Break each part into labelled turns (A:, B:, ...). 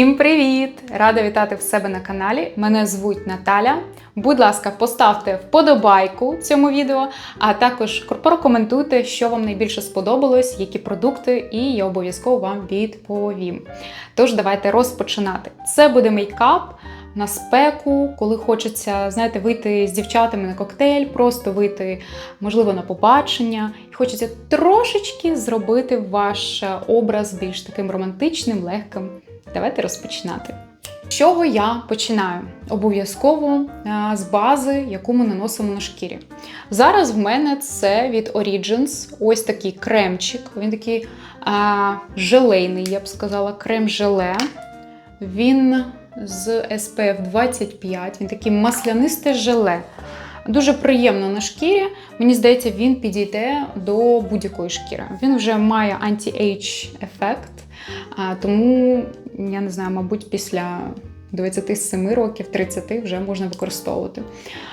A: Всім привіт! Рада вітати в себе на каналі. Мене звуть Наталя. Будь ласка, поставте вподобайку цьому відео, а також прокоментуйте, що вам найбільше сподобалось, які продукти, і я обов'язково вам відповім. Тож, давайте розпочинати. Це буде мейкап на спеку, коли хочеться, знаєте, вийти з дівчатами на коктейль, просто вийти, можливо, на побачення. І хочеться трошечки зробити ваш образ більш таким романтичним, легким. Давайте розпочинати. З чого я починаю? Обов'язково з бази, яку ми наносимо на шкірі. Зараз в мене це від Origins ось такий кремчик. Він такий а, желейний, я б сказала, крем-желе. Він з SPF 25, він такий маслянисте желе. Дуже приємно на шкірі. Мені здається, він підійде до будь-якої шкіри. Він вже має анті-ейдж ефект, тому я не знаю, мабуть, після 27 років, 30 вже можна використовувати.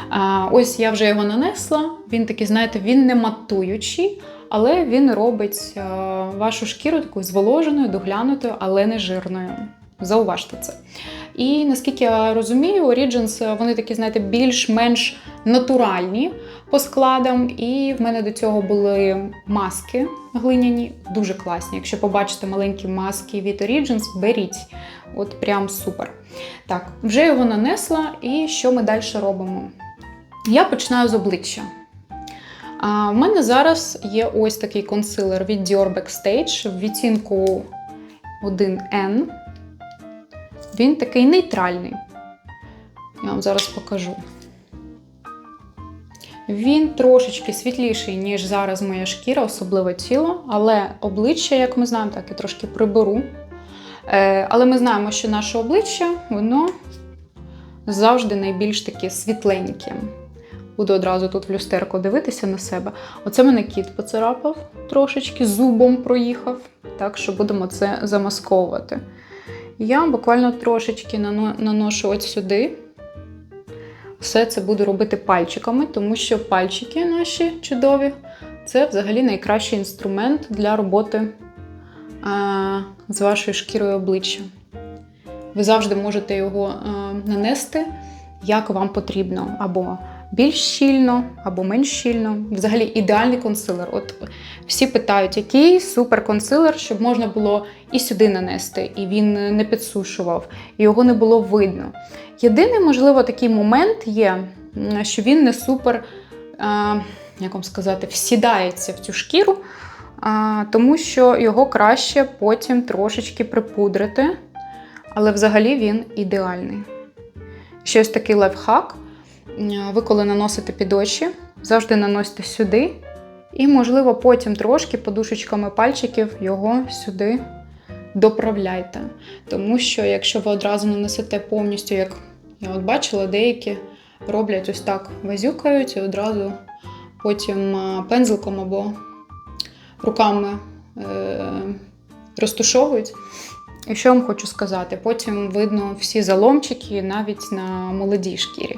A: А, ось я вже його нанесла. Він такий, знаєте, він не матуючий, але він робить а, вашу шкіру такою зволоженою, доглянутою, але не жирною. Зауважте це. І наскільки я розумію, Origins, вони такі, знаєте, більш-менш натуральні по складам. І в мене до цього були маски глиняні, дуже класні. Якщо побачите маленькі маски від Origins, беріть. От прям супер. Так, вже його нанесла, і що ми далі робимо? Я починаю з обличчя. А, в мене зараз є ось такий консилер від Dior Backstage в відтінку 1N. Він такий нейтральний. Я вам зараз покажу. Він трошечки світліший, ніж зараз моя шкіра, особливо тіло, але обличчя, як ми знаємо, так я трошки приберу. Е, але ми знаємо, що наше обличчя, воно завжди найбільш таке світленьке. Буду одразу тут в люстерку дивитися на себе. Оце мене кіт поцарапав, трошечки зубом проїхав, так що будемо це замасковувати. Я буквально трошечки наношу от сюди. Все це буду робити пальчиками, тому що пальчики наші чудові це взагалі найкращий інструмент для роботи з вашою шкірою обличчя. Ви завжди можете його нанести, як вам потрібно, або більш щільно, або менш щільно. Взагалі ідеальний консилер. От всі питають, який супер консилер, щоб можна було і сюди нанести, і він не підсушував, і його не було видно. Єдиний, можливо, такий момент є, що він не супер, а, як вам сказати, всідається в цю шкіру, а, тому що його краще потім трошечки припудрити, але взагалі він ідеальний. Ще ось такий лайфхак. М, Ви коли наносите під очі, завжди наносите сюди, і, можливо, потім трошки подушечками пальчиків його сюди доправляйте. Тому що якщо ви одразу нанесете повністю, як я от бачила, деякі роблять ось так, вазюкають і одразу потім пензликом або руками е, розтушовують. І що я вам хочу сказати? Потім видно всі заломчики навіть на молодій шкірі.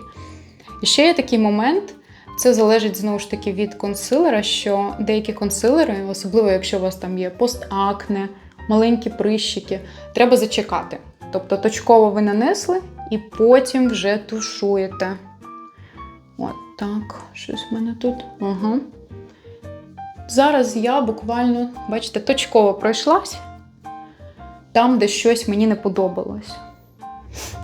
A: І ще є такий момент. Це залежить знову ж таки від консилера, що деякі консилери, особливо якщо у вас там є постакне, маленькі прищики, треба зачекати. Тобто точково ви нанесли і потім вже тушуєте. От так, щось в мене тут. Ага. Зараз я буквально, бачите, точково пройшлась там, де щось мені не подобалось.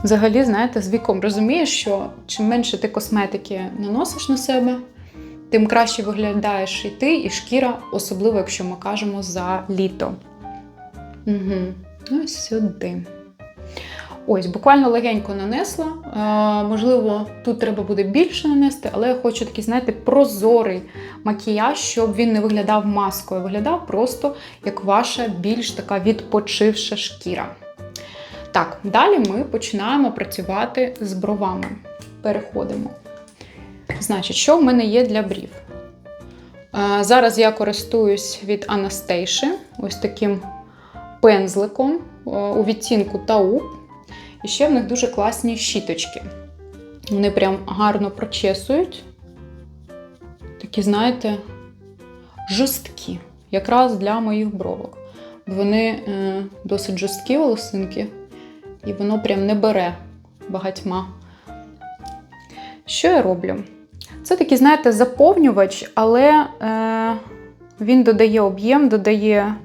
A: Взагалі, знаєте, з віком розумієш, що чим менше ти косметики наносиш на себе, тим краще виглядаєш і ти, і шкіра, особливо, якщо ми кажемо за літо. Угу. Ось сюди. Ось, буквально легенько нанесла. Е, можливо, тут треба буде більше нанести, але я хочу такий, знаєте, прозорий макіяж, щоб він не виглядав маскою, виглядав просто як ваша більш така відпочивша шкіра. Так, далі ми починаємо працювати з бровами. Переходимо. Значить, що в мене є для брів? Е, Зараз я користуюсь від Anastasia ось таким пензликом е, у відтінку Тауп. І ще в них дуже класні щіточки. Вони прям гарно прочесують. Такі, знаєте, жорсткі, якраз для моїх бровок. Вони е, досить жорсткі волосинки. І воно прям не бере багатьма. Що я роблю? Це такий, знаєте, заповнювач, але е, він додає об'єм, додає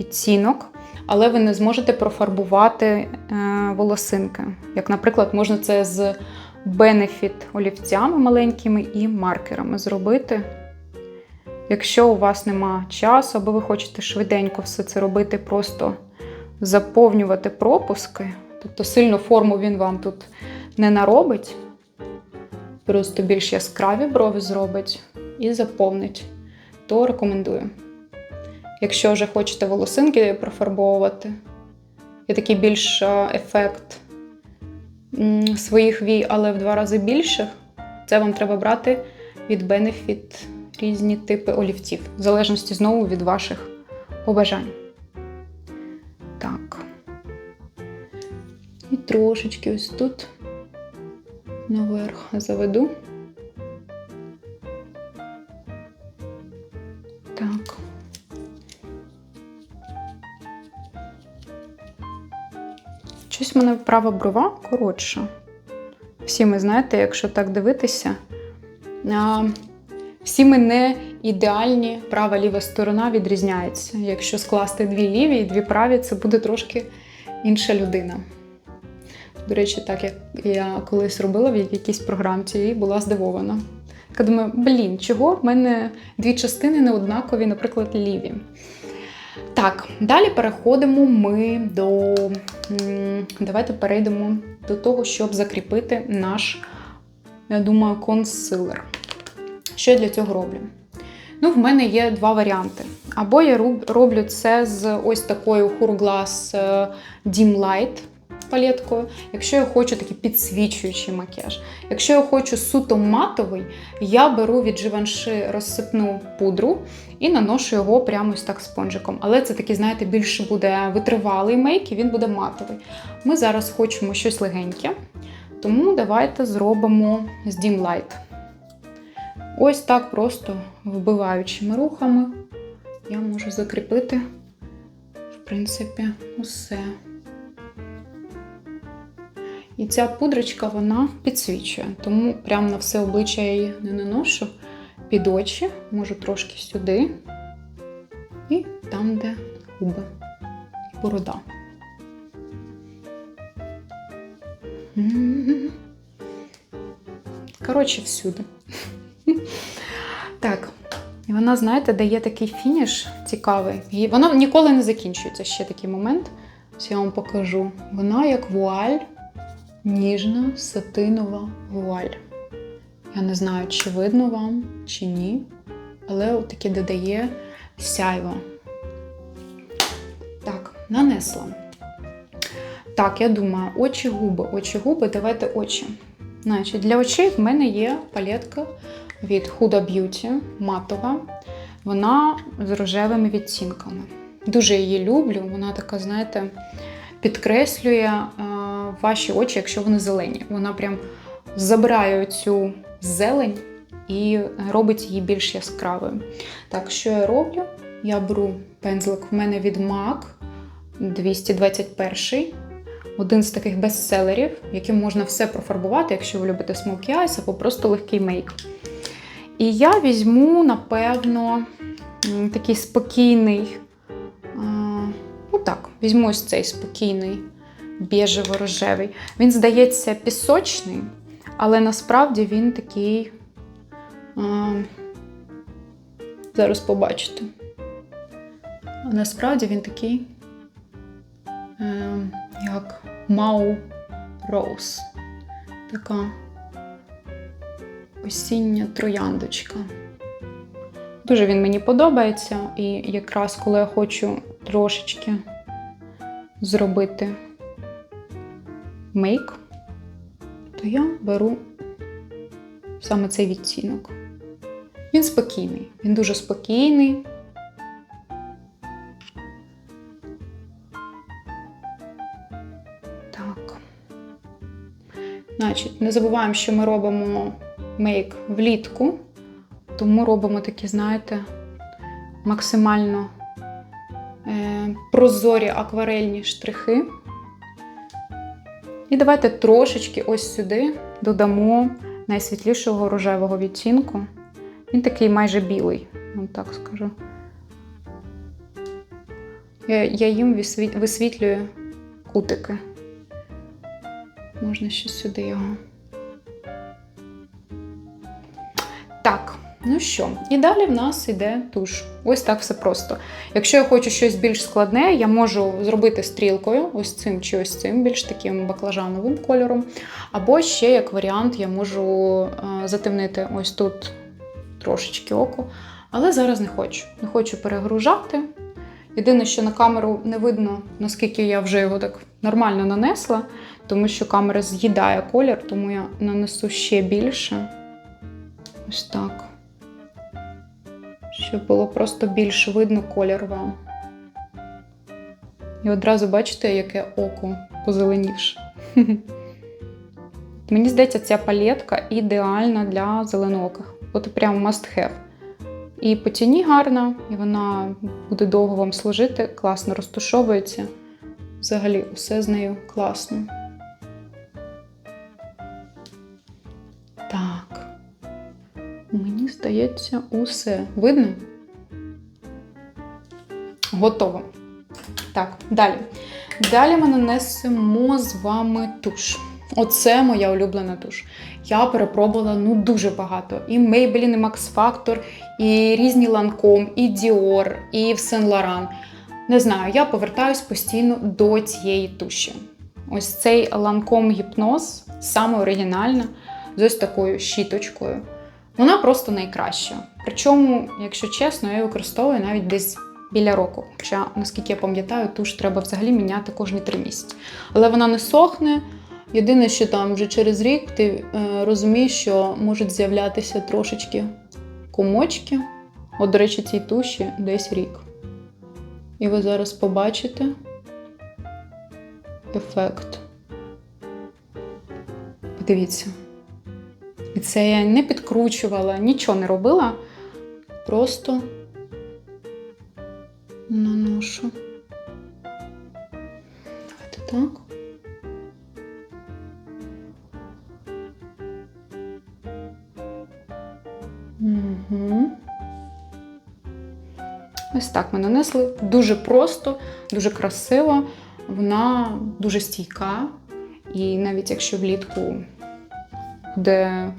A: відцінок, але ви не зможете профарбувати е, волосинки. Як, наприклад, можна це з Benefit олівцями маленькими і маркерами зробити. Якщо у вас нема часу, або ви хочете швиденько все це робити, просто заповнювати пропуски, тобто сильну форму він вам тут не наробить, просто більш яскраві брови зробить і заповнить, то рекомендую. Якщо вже хочете волосинки профарбовувати, є такий більш е, ефект своїх вій, але в два рази більших, це вам треба брати від Benefit різні типи олівців, в залежності знову від ваших побажань. Трошечки ось тут наверх заведу. Так. Щось в мене права брова коротша. Всі ми знаєте, якщо так дивитися, всі ми не ідеальні, права ліва сторона відрізняється. Якщо скласти дві ліві і дві праві, це буде трошки інша людина. До речі, так як я колись робила в якійсь програмці і була здивована. Я думаю, блін, чого в мене дві частини не однакові, наприклад, ліві. Так, далі переходимо ми до. Давайте перейдемо до того, щоб закріпити наш, я думаю, консилер. Що я для цього роблю? Ну, в мене є два варіанти. Або я роблю це з ось такою Hourglass е, Dim Light палеткою. Якщо я хочу такий підсвічуючий макіяж. Якщо я хочу суто матовий, я беру від Givenchy розсипну пудру і наношу його прямо ось так спонжиком. Але це такий, знаєте, більше буде витривалий мейк, і він буде матовий. Ми зараз хочемо щось легеньке, тому давайте зробимо з Dim Light. Ось так просто вбиваючими рухами я можу закріпити, в принципі, усе. І ця пудрочка вона підсвічує, тому прямо на все обличчя я її не наношу. Під очі, можу трошки сюди, і там, де губи і борода. Коротше, всюди. Так, і вона, знаєте, дає такий фініш цікавий. І вона ніколи не закінчується ще такий момент. Ось я вам покажу. Вона як вуаль, ніжна сатинова вуаль. Я не знаю, чи видно вам, чи ні, але от таке додає сяйво. Так, нанесла. Так, я думаю, очі губи, очі губи, давайте очі. Значить, для очей в мене є палетка від Huda Beauty матова. Вона з рожевими відтінками. Дуже її люблю. Вона така, знаєте, підкреслює е, ваші очі, якщо вони зелені. Вона прям забирає цю зелень і робить її більш яскравою. Так, що я роблю? Я беру пензлик в мене від MAC 221 один з таких бестселерів, яким можна все профарбувати, якщо ви любите смокі айс, або просто легкий мейк. І я візьму, напевно, такий спокійний. Ну так, візьму ось цей спокійний біжево-рожевий. Він здається пісочний, але насправді він такий. а, Зараз побачите. Насправді він такий. ем, як Мау Роуз. Така осіння трояндочка. Дуже він мені подобається, і якраз коли я хочу трошечки зробити мейк, то я беру саме цей відтінок. Він спокійний, він дуже спокійний. Так. Значить, не забуваємо, що ми робимо мейк влітку, тому робимо такі, знаєте, максимально е, прозорі акварельні штрихи. І давайте трошечки ось сюди додамо найсвітлішого рожевого відтінку. Він такий майже білий, так скажу. Я, я їм висвітлюю кутики. Можна ще сюди його. Ну що, і далі в нас йде туш. Ось так все просто. Якщо я хочу щось більш складне, я можу зробити стрілкою, ось цим чи ось цим, більш таким баклажановим кольором. Або ще, як варіант, я можу е, затемнити ось тут трошечки око. Але зараз не хочу. Не хочу перегружати. Єдине, що на камеру не видно, наскільки я вже його так нормально нанесла, тому що камера з'їдає колір, тому я нанесу ще більше. Ось так. Щоб було просто більш видно колір вам. І одразу бачите, яке око позеленівше. Мені здається, ця палетка ідеальна для зеленоких. От прям must have. І по тіні гарна, і вона буде довго вам служити, класно розташовується. Взагалі, усе з нею класно. Здається, усе. Видно? Готово. Так, далі. Далі ми нанесемо з вами туш. Оце моя улюблена туш. Я перепробувала ну дуже багато. І Maybelline, і Max Factor, і різні Lancome, і Dior, і Saint Laurent. Не знаю, я повертаюсь постійно до цієї туші. Ось цей Lancome Hypnose, саме оригінальна, з ось такою щіточкою. Вона просто найкраща. Причому, якщо чесно, я її використовую навіть десь біля року. Хоча, наскільки я пам'ятаю, туш треба взагалі міняти кожні три місяці. Але вона не сохне. Єдине, що там вже через рік ти е, розумієш, що можуть з'являтися трошечки комочки. От, до речі, цій туші десь рік. І ви зараз побачите ефект. Подивіться. І це я не підкручувала, нічого не робила. Просто наношу. Давайте так. Угу. Ось так ми нанесли. Дуже просто, дуже красиво. Вона дуже стійка. І навіть якщо влітку буде,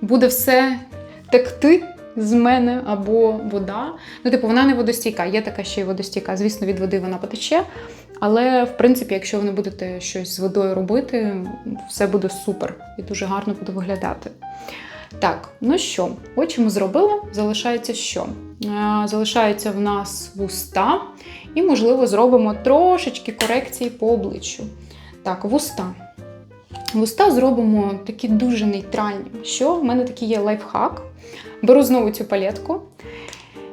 A: буде все текти з мене або вода. Ну, типу, вона не водостійка, є така ще й водостійка. Звісно, від води вона потече. Але, в принципі, якщо ви не будете щось з водою робити, все буде супер і дуже гарно буде виглядати. Так, ну що, очі ми зробили. Залишається що? Е, Залишаються в нас вуста, і, можливо, зробимо трошечки корекції по обличчю. Так, вуста. Вуста зробимо такі дуже нейтральні. Що в мене такий є лайфхак. Беру знову цю палетку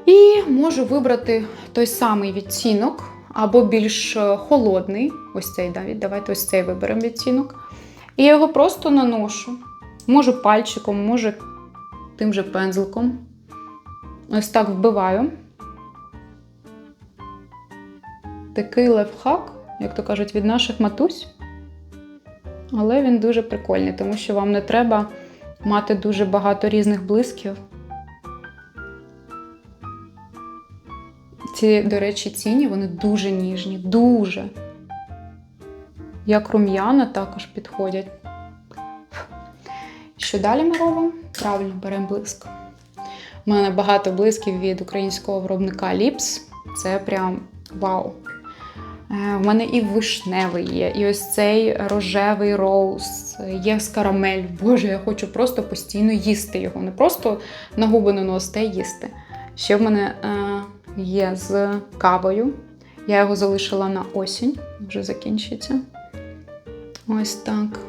A: і можу вибрати той самий відтінок, або більш е, холодний. Ось цей Давід, давайте ось цей виберемо відтінок. І я його просто наношу. Можу пальчиком, може тим же пензликом. Ось так вбиваю. Такий лайфхак, як то кажуть, від наших матусь. Але він дуже прикольний, тому що вам не треба мати дуже багато різних блисків. Ці, до речі, ціні вони дуже ніжні, дуже. Як рум'яна також підходять. Що далі ми робимо? Правильно, беремо блиск. У мене багато блисків від українського виробника Lips. Це прям вау. Е, В мене і вишневий є, і ось цей рожевий роуз, є з карамель. Боже, я хочу просто постійно їсти його. Не просто на губи наносити, а їсти. Ще в мене е, є з кавою. Я його залишила на осінь, вже закінчується. Ось так.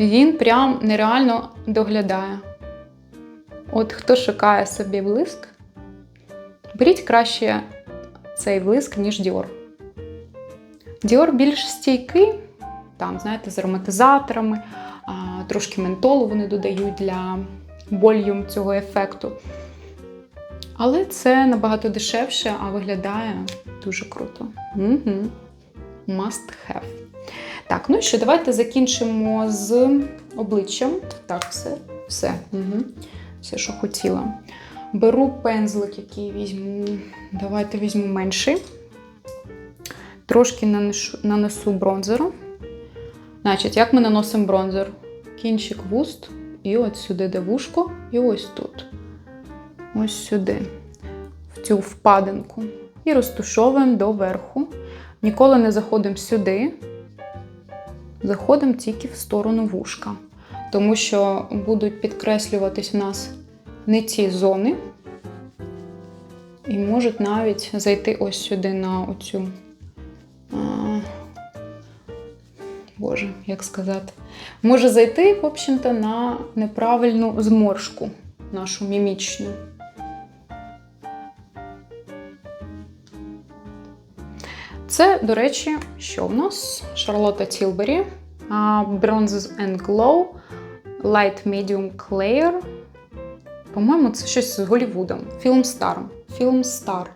A: Він прям нереально доглядає. От хто шукає собі блиск, беріть краще цей блиск, ніж Dior. Dior більш стійкий, там, знаєте, з ароматизаторами, трошки ментолу вони додають для вольюм цього ефекту. Але це набагато дешевше, а виглядає дуже круто. Угу. must have. Так, ну і що, давайте закінчимо з обличчям. Так, все, все. Угу. Все, що хотіла. Беру пензлик, який візьму. Давайте візьму менший. Трошки нанесу, нанесу бронзеру. Значить, як ми наносимо бронзер? Кінчик вуст, і от сюди, де вушко, і ось тут. Ось сюди, в цю впадинку. І розтушовуємо до верху. Ніколи не заходимо сюди, заходимо тільки в сторону вушка. Тому що будуть підкреслюватись в нас не ці зони, і можуть навіть зайти ось сюди на оцю. а, Боже, як сказати, може зайти, в общем-то, на неправильну зморшку нашу мімічну. Це, до речі, що в нас? Шарлотта Тілбері, Bronzes and Glow, Light Medium Clear. По-моєму, це щось з Голлівудом. Філмстар. Філмстар.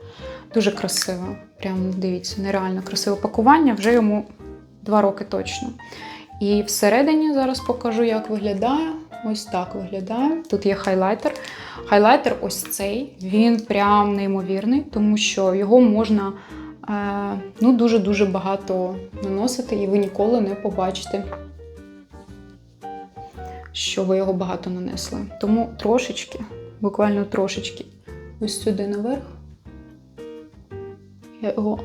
A: Дуже красиво. Прям дивіться, нереально красиве пакування. Вже йому два роки точно. І всередині зараз покажу, як виглядає. Ось так виглядає. Тут є хайлайтер. Хайлайтер ось цей, він прям неймовірний, тому що його можна е, ну, дуже-дуже багато наносити, і ви ніколи не побачите, що ви його багато нанесли. Тому трошечки, буквально трошечки, ось сюди наверх. Я його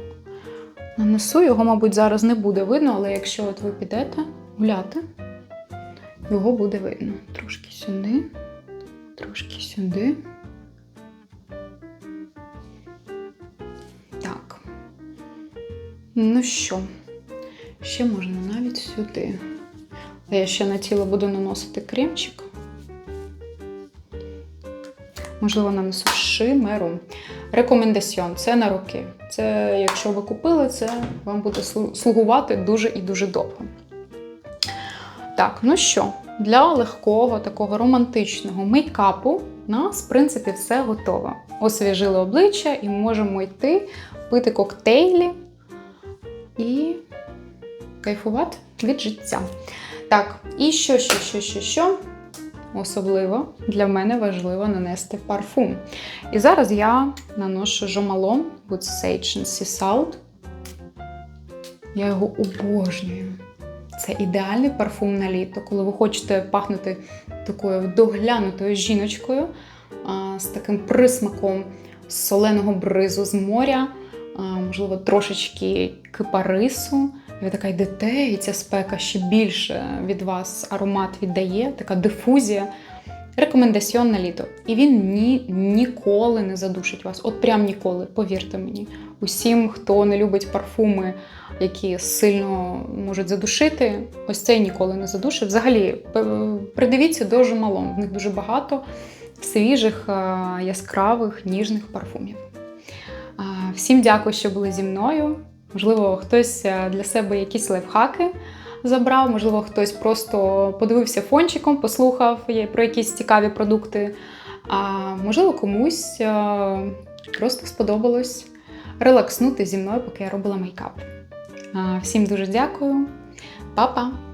A: нанесу, його, мабуть, зараз не буде видно, але якщо от ви підете гуляти, його буде видно. Трошки сюди, трошки сюди. Так. Ну що, ще можна навіть сюди. А я ще на тіло буду наносити кремчик. Можливо, нанесу шимеру. Рекомендаціон це на роки. Це, якщо ви купили, це вам буде слугувати дуже і дуже довго. Так, ну що, для легкого такого романтичного мейкапу у нас, в принципі, все готово. Освіжили обличчя і можемо йти пити коктейлі і кайфувати від життя. Так, і що, що, що, що, що? Особливо для мене важливо нанести парфум. І зараз я наношу Жомалон Wood Sage and Sea Salt. Я його обожнюю. Це ідеальний парфум на літо, коли ви хочете пахнути такою доглянутою жіночкою з таким присмаком соленого бризу з моря, можливо, трошечки кипарису. Ви така йдете, і ця спека ще більше від вас аромат віддає, така дифузія. Рекомендаціон на літо. І він ні, ніколи не задушить вас. От прям ніколи, повірте мені. Усім, хто не любить парфуми, які сильно можуть задушити, ось цей ніколи не задушить. Взагалі, придивіться до жумалон. В них дуже багато свіжих, яскравих, ніжних парфумів. Всім дякую, що були зі мною. Можливо, хтось для себе якісь лайфхаки забрав, можливо, хтось просто подивився фончиком, послухав про якісь цікаві продукти. А можливо, комусь а, просто сподобалось релакснути зі мною, поки я робила мейкап. Всім дуже дякую. Па-па!